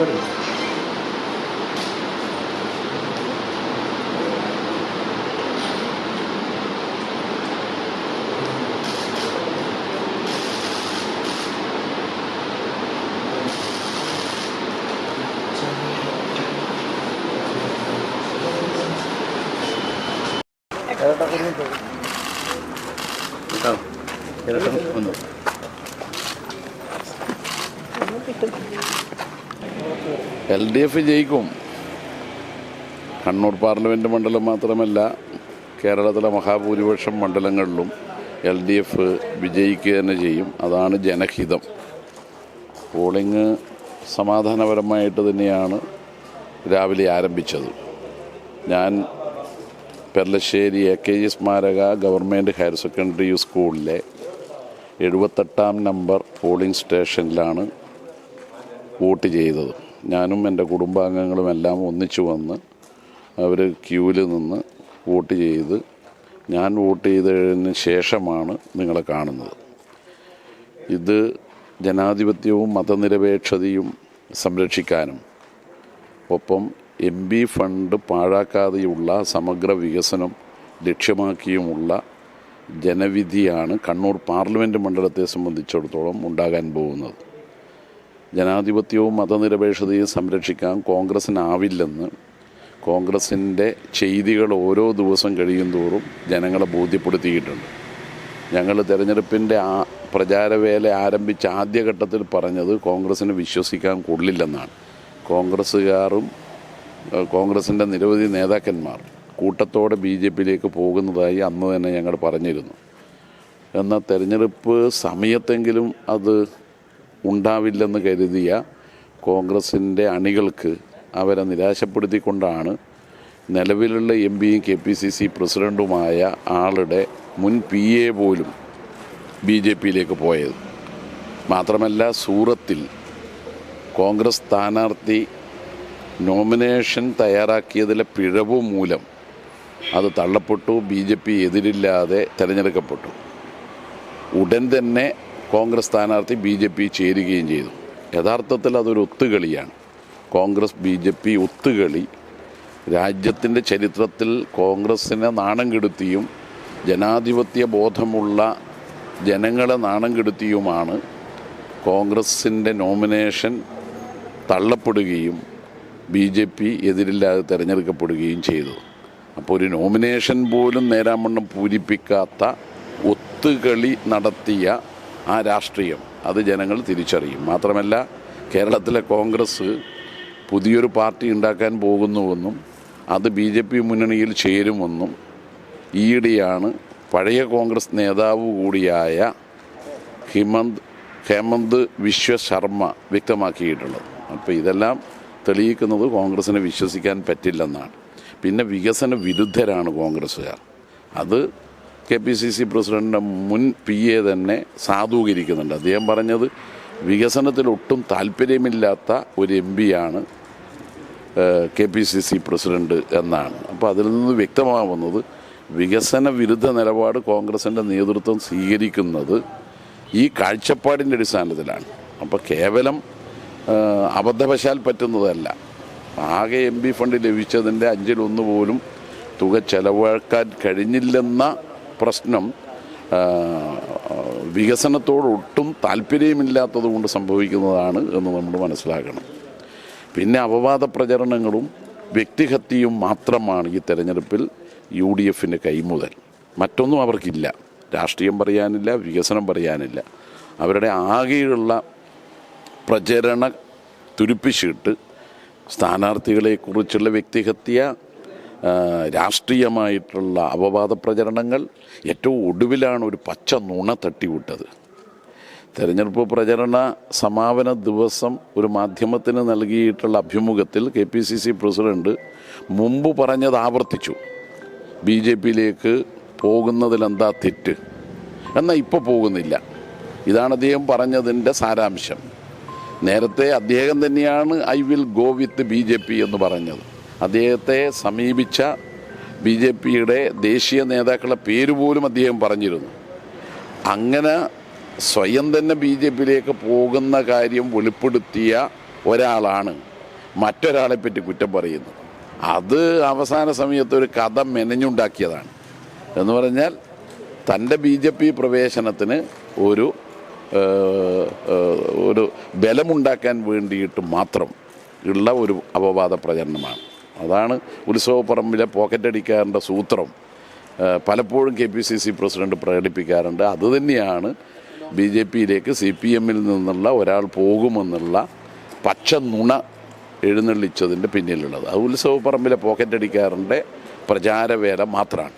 がるんです Kaya tako nito. Ikaw. Kaya tako nito. Ito. L D F ജയിക്കും. Kannur parliament മണ്ഡലം മാത്രമല്ല കേരളത്തിലെ മഹാഭൂരിപക്ഷം മണ്ഡലങ്ങളിലും എൽ ഡി എഫ് വിജയിക്കുക തന്നെ ചെയ്യും. അതാണ് ജനഹിതം. പോളിംഗ് സമാധാനപരമായിട്ട് തന്നെയാണ് രാവിലെ ആരംഭിച്ചത്. ഞാൻ പെർലശ്ശേരി എ കെ ജി സ്മാരക ഗവൺമെന്റ് ഹയർ സെക്കൻഡറി സ്കൂളിലെ എഴുപത്തെട്ടാം നമ്പർ പോളിംഗ് സ്റ്റേഷനിലാണ് വോട്ട് ചെയ്തത്. ഞാനും എന്റെ കുടുംബാംഗങ്ങളും എല്ലാം ഒന്നിച്ചു വന്ന് അവർ ക്യൂവിൽ നിന്ന് വോട്ട് ചെയ്ത് ഞാൻ വോട്ട് ചെയ്തതിന് ശേഷമാണ് നിങ്ങളെ കാണുന്നത്. ഇത് ജനാധിപത്യവും മതനിരപേക്ഷതയും സംരക്ഷിക്കാനും ഒപ്പം എം ബി ഫണ്ട് പാഴാക്കാതെയുള്ള സമഗ്ര വികസനം ലക്ഷ്യമാക്കിയുമുള്ള ജനവിധിയാണ് കണ്ണൂർ പാർലമെന്റ് മണ്ഡലത്തെ സംബന്ധിച്ചിടത്തോളം ഉണ്ടാകാൻ പോകുന്നത്. ജനാധിപത്യവും മതനിരപേക്ഷതയും സംരക്ഷിക്കാൻ കോൺഗ്രസ്സിനാവില്ലെന്ന് കോൺഗ്രസിന്റെ ചെയ്തികൾ ഓരോ ദിവസം കഴിയും തോറും ജനങ്ങളെ ബോധ്യപ്പെടുത്തിയിട്ടുണ്ട്. ഞങ്ങൾ തെരഞ്ഞെടുപ്പിന്റെ ആ പ്രചാരവേല ആരംഭിച്ച ആദ്യഘട്ടത്തിൽ പറഞ്ഞത് കോൺഗ്രസ്സിന് വിശ്വസിക്കാൻ കൊള്ളില്ലെന്നാണ്. കോൺഗ്രസ്സുകാരും കോൺഗ്രസിന്റെ നിരവധി നേതാക്കന്മാർ കൂട്ടത്തോടെ ബി ജെ പിയിലേക്ക് പോകുന്നതായി അന്ന് തന്നെ ഞങ്ങൾ പറഞ്ഞിരുന്നു. എന്നാൽ തെരഞ്ഞെടുപ്പ് സമയത്തെങ്കിലും അത് ഉണ്ടാവില്ലെന്ന് കരുതിയ കോൺഗ്രസിന്റെ അണികൾക്ക് അവരെ നിരാശപ്പെടുത്തിക്കൊണ്ടാണ് നിലവിലുള്ള എം പിയും കെ പി സി സി പ്രസിഡന്റുമായ ആളുടെ മുൻ പി എ പോലും ബി ജെ പിയിലേക്ക് പോയത്. മാത്രമല്ല സൂറത്തിൽ കോൺഗ്രസ് സ്ഥാനാർത്ഥി നോമിനേഷൻ തയ്യാറാക്കിയതിലെ പിഴവ് മൂലം അത് തള്ളപ്പെട്ടു ബി ജെ പി എതിരില്ലാതെ തിരഞ്ഞെടുക്കപ്പെട്ടു. ഉടൻ തന്നെ കോൺഗ്രസ് സ്ഥാനാർത്ഥി ബി ജെ പി ചേരുകയും ചെയ്തു. യഥാർത്ഥത്തിൽ അതൊരു ഒത്തുകളിയാണ്. കോൺഗ്രസ് ബി ജെ പി ഒത്തുകളി. രാജ്യത്തിന്റെ ചരിത്രത്തിൽ കോൺഗ്രസ്സിനെ നാണം കെടുത്തിയും ജനാധിപത്യ ബോധമുള്ള ജനങ്ങളെ നാണം കെടുത്തിയുമാണ് കോൺഗ്രസിന്റെ നോമിനേഷൻ തള്ളപ്പെടുകയും ബി ജെ പി എതിരില്ലാതെ തിരഞ്ഞെടുക്കപ്പെടുകയും ചെയ്തു. അപ്പോൾ ഒരു നോമിനേഷൻ പോലും നേരാമണ്ണം പൂരിപ്പിക്കാത്ത ഒത്തുകളി നടത്തിയ ആ രാഷ്ട്രീയം അത് ജനങ്ങൾ തിരിച്ചറിയും. മാത്രമല്ല കേരളത്തിലെ കോൺഗ്രസ് പുതിയൊരു പാർട്ടി ഉണ്ടാക്കാൻ പോകുന്നുവെന്നും അത് ബി ജെ പി മുന്നണിയിൽ ചേരുമെന്നും ഈയിടെയാണ് പഴയ കോൺഗ്രസ് നേതാവ് കൂടിയായ ഹിമന്ത് ഹേമന്ത് വിശ്വ ശർമ്മ വ്യക്തമാക്കിയിട്ടുള്ളത്. അപ്പോൾ ഇതെല്ലാം തെളിയിക്കുന്നത് കോൺഗ്രസ്സിനെ വിശ്വസിക്കാൻ പറ്റില്ലെന്നാണ്. പിന്നെ വികസന വിരുദ്ധരാണ് കോൺഗ്രസ്സുകാർ. അത് കെ പി സി സി പ്രസിഡന്റിന്റെ മുൻ പി എ തന്നെ സാധൂകരിക്കുന്നുണ്ട്. അദ്ദേഹം പറഞ്ഞത് വികസനത്തിൽ ഒട്ടും താല്പര്യമില്ലാത്ത ഒരു എം പിയാണ് K P C C president എന്നാണ്. അപ്പോൾ അതിൽ നിന്ന് വ്യക്തമാവുന്നത് വികസന വിരുദ്ധ നിലപാട് കോൺഗ്രസിന്റെ നേതൃത്വം സ്വീകരിക്കുന്നത് ഈ കാഴ്ചപ്പാടിന്റെ അടിസ്ഥാനത്തിലാണ്. അപ്പോൾ കേവലം അബദ്ധവശാൽ പറ്റുന്നതല്ല. ആകെ എം പി ഫണ്ട് ലഭിച്ചതിന്റെ അഞ്ചിലൊന്ന് പോലും തുക ചെലവാക്കാൻ കഴിഞ്ഞില്ലെന്ന പ്രശ്നം വികസനത്തോടൊട്ടും താല്പര്യമില്ലാത്തത് കൊണ്ട് സംഭവിക്കുന്നതാണ് എന്ന് നമ്മൾ മനസ്സിലാക്കണം. പിന്നെ അപവാദ പ്രചരണങ്ങളും വ്യക്തിഹത്യയും മാത്രമാണ് ഈ തെരഞ്ഞെടുപ്പിൽ യു ഡി എഫിന്റെ കൈമുതൽ. മറ്റൊന്നും അവർക്കില്ല. രാഷ്ട്രീയം പറയാനില്ല വികസനം പറയാനില്ല. അവരുടെ ആകെയുള്ള പ്രചരണ തുരുപ്പിച്ചിട്ട് സ്ഥാനാർത്ഥികളെക്കുറിച്ചുള്ള വ്യക്തിഹത്യ രാഷ്ട്രീയമായിട്ടുള്ള അപവാദ പ്രചരണങ്ങൾ ഏറ്റവും ഒടുവിലാണ് ഒരു പച്ച നുണ തട്ടിവിട്ടത്. തെരഞ്ഞെടുപ്പ് പ്രചരണ സമാപന ദിവസം ഒരു മാധ്യമത്തിന് നൽകിയിട്ടുള്ള അഭിമുഖത്തിൽ K P C C president മുമ്പ് പറഞ്ഞത് ആവർത്തിച്ചു. ബി ജെ പിയിലേക്ക് പോകുന്നതിലെന്താ തെറ്റ്? എന്നാൽ ഇപ്പോൾ പോകുന്നില്ല. ഇതാണ് അദ്ദേഹം പറഞ്ഞതിന്റെ സാരാംശം. നേരത്തെ അദ്ദേഹം തന്നെയാണ് I will go with B J P എന്ന് പറഞ്ഞത്. അദ്ദേഹത്തെ സമീപിച്ച ബി ജെ പിയുടെ ദേശീയ നേതാക്കളുടെ പേര് പോലും അദ്ദേഹം പറഞ്ഞിരുന്നു. അങ്ങനെ സ്വയം തന്നെ ബി ജെ പിയിലേക്ക് പോകുന്ന കാര്യം വെളിപ്പെടുത്തിയ ഒരാളാണ് മറ്റൊരാളെ പറ്റി കുറ്റം പറയുന്നത്. അത് അവസാന സമയത്ത് ഒരു കഥ മെനഞ്ഞുണ്ടാക്കിയതാണ്. എന്ന് പറഞ്ഞാൽ തന്റെ ബി ജെ പി പ്രവേശനത്തിന് ഒരു ഒരു ബലമുണ്ടാക്കാൻ വേണ്ടിയിട്ട് മാത്രം ഉള്ള ഒരു അപവാദ പ്രചരണമാണ്. അതാണ് ഉത്സവപ്പറമ്പിലെ പോക്കറ്റ് അടിക്കാരന്റെ സൂത്രം. പലപ്പോഴും K P C C president പ്രകടിപ്പിക്കാറുണ്ട്. അതുതന്നെയാണ് ബി ജെ പിയിലേക്ക് സി പി എമ്മിൽ നിന്നുള്ള ഒരാൾ പോകുമെന്നുള്ള പച്ച നുണ എഴുന്നള്ളിച്ചതിന്റെ പിന്നിലുള്ളത്. അത് ഉത്സവപ്പറമ്പിലെ പോക്കറ്റ് അടിക്കാരന്റെ പ്രചാരവേല മാത്രമാണ്.